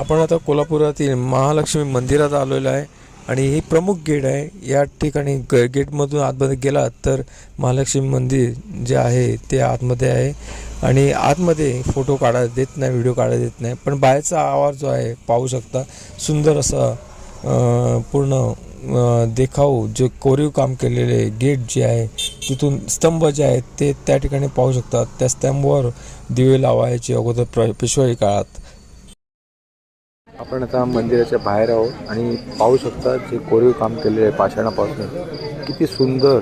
आपण आता कोल्हापुरातील महालक्ष्मी मंदिरात आलेलो आहे आणि ही प्रमुख गेट आहे. या ठिकाणी ग गेटमधून आतमध्ये गेलात तर महालक्ष्मी मंदिर जे आहे ते आतमध्ये आहे. आणि आतमध्ये फोटो काढायला देत नाही व्हिडिओ काढायला देत नाही. पण बाहेरचा आवाज जो आहे पाहू शकता. सुंदर असा पूर्ण देखाव जे कोरीव काम केलेले गेट जे आहे तिथून स्तंभ जे आहेत ते त्या ठिकाणी पाहू शकतात त्या स्तंभावर दिवे लावायचे अगोदर प्र पेशवाई काळात. आपण आता मंदिराच्या बाहेर आहोत आणि पाहू शकता जे कोरीव काम केलेलं आहे पाषाणापासून. किती सुंदर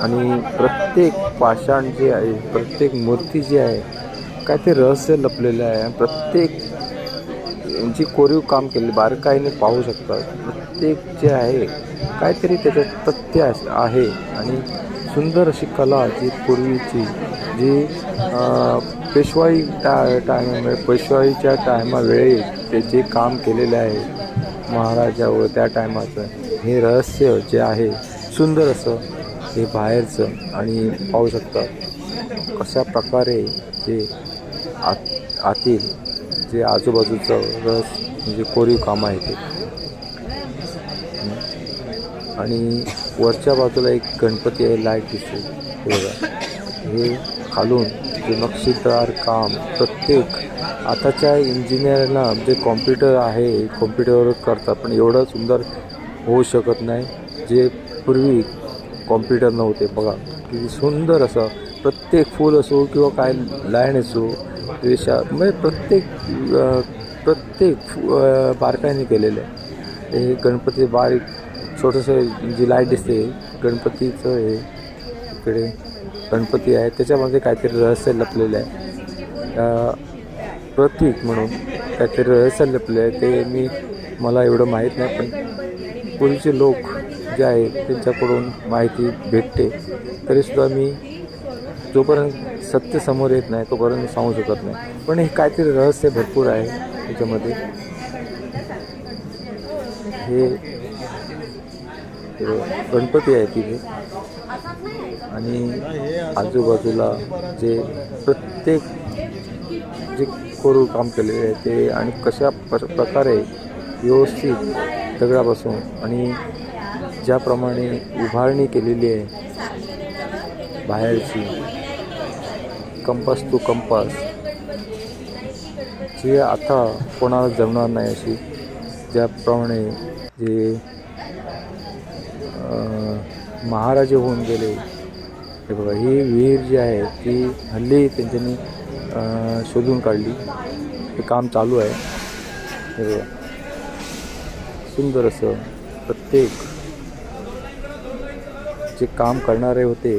आणि प्रत्येक पाषाण जे आहे प्रत्येक मूर्ती जी आहे काय ते रहस्य लपलेलं आहे. प्रत्येक जी कोरीव काम केले बारकाईने पाहू शकतात प्रत्येक जे आहे काहीतरी त्याच्यात तथ्य आहे. आणि सुंदर अशी कला जी पूर्वीची जी पेशवाई टा टायमा पेशवाईच्या टायमावेळी ते जे काम केलेले आहे महाराजा व त्या टायमाचं हे रहस्य जे आहे सुंदर असं हे बाहेरचं आणि पाहू शकतात कशा प्रकारे जे आत आतील जे आजूबाजूचं रस म्हणजे कोरीव काम आहे ते. आणि वरच्या बाजूला एक गणपती आहे लाइट दिसते हे खालून जे नक्षीदार काम प्रत्येक आताच्या इंजिनियरना जे कॉम्प्युटर आहे कॉम्प्युटरवर करतात. पण एवढं सुंदर होऊ शकत नाही जे पूर्वी कॉम्प्युटर नव्हते. बघा किती सुंदर असं प्रत्येक फूल असो किंवा काय लाईन असो रेषा म्हणजे प्रत्येक प्रत्येक फु- बारकाईने केलेलं आहे. हे गणपती बारीक छोटंसं जी लाइट दिसते गणपतीचं हे इकडे. गणपती आहे. त्याच्यामध्ये काहीतरी रहस्य लपलेलं आहे. प्रतीक म्हणून काहीतरी रहस्य लपले आहे. ते मी मला एवढं माहीत नाही पण पूर्वीचे लोक जे आहेत त्यांच्याकडून माहिती भेटते. तरीसुद्धा मी जोपर्यंत सत्य समोर येत नाही तोपर्यंत सांगू शकत नाही. पण हे काहीतरी रहस्य भरपूर आहे त्याच्यामध्ये. हे गणपती आहे तिथे. आणि आजूबाजूला जे प्रत्येक जे कोरू काम केलेले आहे ते आणि कशा प्र प्रकारे व्यवस्थित दगडापासून आणि ज्याप्रमाणे उभारणी केलेली आहे बाहेरची कंपास टू कंपास जे आता कोणाला जमणार नाही अशी ज्याप्रमाणे जे महाराजे होऊन गेले हे बघा ही विहीर जी आहे ती हल्ली त्यांच्यानी शोधून काढली. हे काम चालू आहे. हे बघा. सुंदर असं प्रत्येक जे काम करणारे होते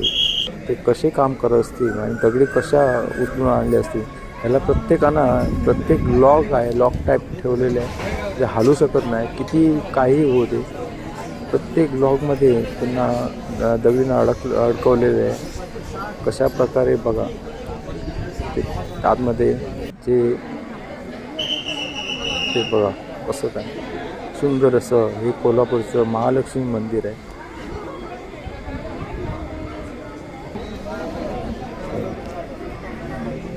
ते कसे काम करत असतील आणि दगडी कशा उचलून आणले असतील याला प्रत्येकानं प्रत्येक लॉक आहे लॉक टाईप ठेवलेले आहे. जे हलू शकत नाही किती काही होते प्रत्येक ब्लॉगमध्ये त्यांना दगडीनं अडक अडकवलेले आहे. कशा प्रकारे बघा. ते आतमध्ये जे ते बघा कसं काय. सुंदर असं हे कोल्हापूरचं महालक्ष्मी मंदिर आहे.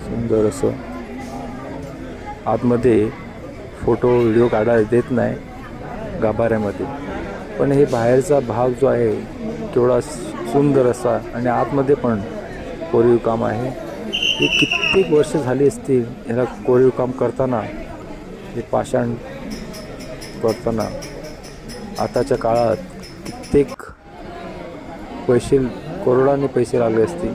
सुंदर असं. आतमध्ये फोटो व्हिडिओ काढायला देत नाही. गाभाऱ्यामध्ये. पण हे बाहेरचा भाग जो आहे तेवढा सुंदर असा आणि आतमध्ये पण कोरीव काम आहे. हे कित्येक वर्ष झाली असतील ह्याला कोरीव काम करताना हे पाषाण करताना. आताच्या काळात कित्येक पैसे करोडांनी पैसे लागले असतील.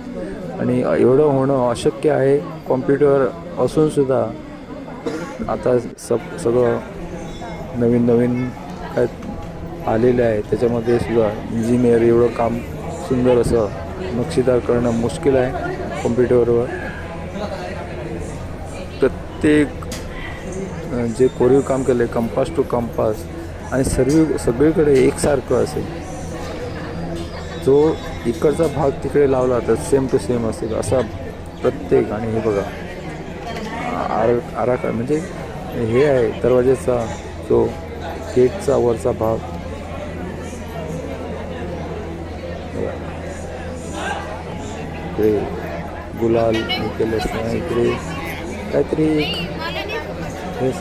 आणि एवढं होणं अशक्य आहे कॉम्प्युटर असूनसुद्धा आता सब सगळं नवीन नवीन काय आलेले आहे. त्याच्यामध्ये सुद्धा इंजिनियर एवढं काम सुंदर असं नक्षीदार करणं मुश्किल आहे कॉम्प्युटरवर प्रत्येक जे कोरीव काम केलं आहे कंपास टू कंपास आणि सर्व सगळीकडे एकसारखं असेल. जो इकडचा भाग तिकडे लावला तर सेम टू सेम असेल असा प्रत्येक आणि हे बघा आर आराखा म्हणजे हे आहे दरवाजेचा जो गेटचा वरचा भाग बघा. इकडे गुलाल केले केलं इकडे काहीतरी एक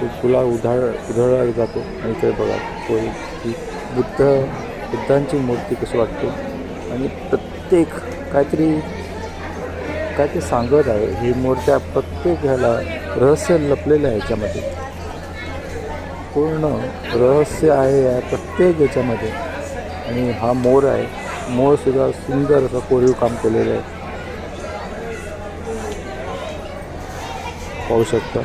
हे गुलाल उधाळ उधळला जातो. आणि इकडे बघा कोळी ही बुद्ध बुद्धांची मूर्ती कशी वाटते. आणि प्रत्येक काहीतरी काय ते सांगत आहे. ही मूर्त्या प्रत्येक ह्याला रहस्य लपलेलं आहे याच्यामध्ये. पूर्ण रहस्य आहे या प्रत्येक याच्यामध्ये. आणि हा मोर आहे. मोर सुद्धा सुंदर असं कोरीव काम केलेलं आहे. पाहू शकता.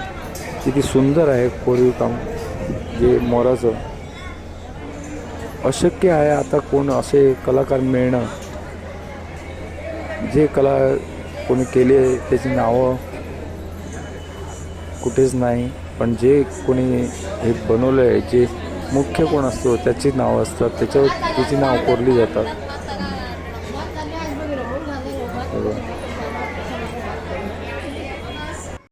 किती सुंदर आहे कोरीव काम. जे मोराचं. अशक्य आहे आता कोण असे कलाकार मिळणं. जे कला कोणी केले आहे त्याची नावं कुठेच नाही. पण जे कोणी हे बनवलं आहे जे मुख्य कोण असतो? त्याची नावं असतात. त्याच्यावर त्याची नाव कोरली जातात.